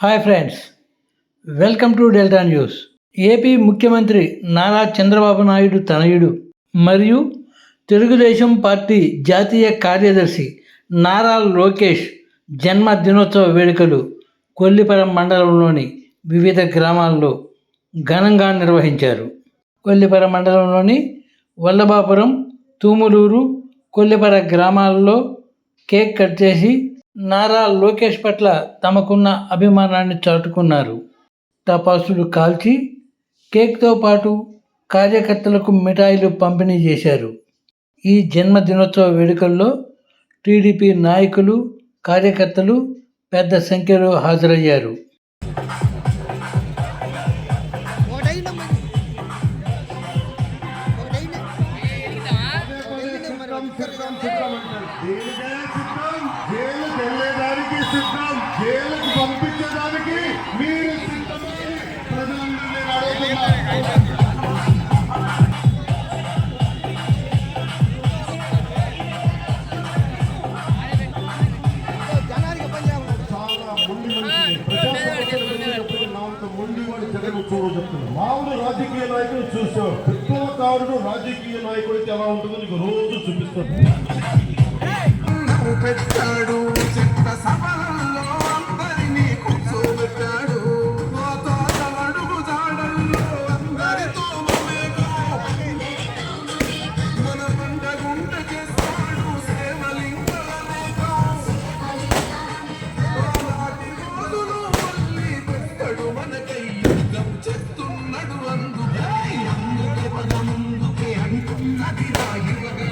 Hi friends welcome to delta news AP ముఖ్యమంత్రి నారా చంద్రబాబు నాయుడు తనయుడు మరియు తెలుగుదేశం పార్టీ జాతీయ కార్యదర్శి నారా లోకేష్ జన్మ దినోత్సవ వేడుకలు కొల్లిపరం మండలంలోని వివిధ గ్రామాల్లో ఘనంగా నిర్వహించారు. కొల్లిపర మండలంలోని వల్లభాపురం తూములూరు కొల్లిపర గ్రామాల్లో కేక్ కట్ చేసి నారా లోకేష్ పట్ల తమకున్న అభిమానాన్ని చాటుకున్నారు. టపాసులు కాల్చి కేక్తో పాటు కార్యకర్తలకు మిఠాయిలు పంపిణీ చేశారు. ఈ జన్మదినోత్సవ వేడుకల్లో టీడీపీ నాయకులు కార్యకర్తలు పెద్ద సంఖ్యలో హాజరయ్యారు. ఒకటైనా మామూలు రాజకీయ నాయకుడు చూసావు విప్లవకారుడు రాజకీయ నాయకుడు అయితే ఎలా ఉంటుందో నీకు రోజు చూపిస్తాను. పెట్టాడు Happy Life.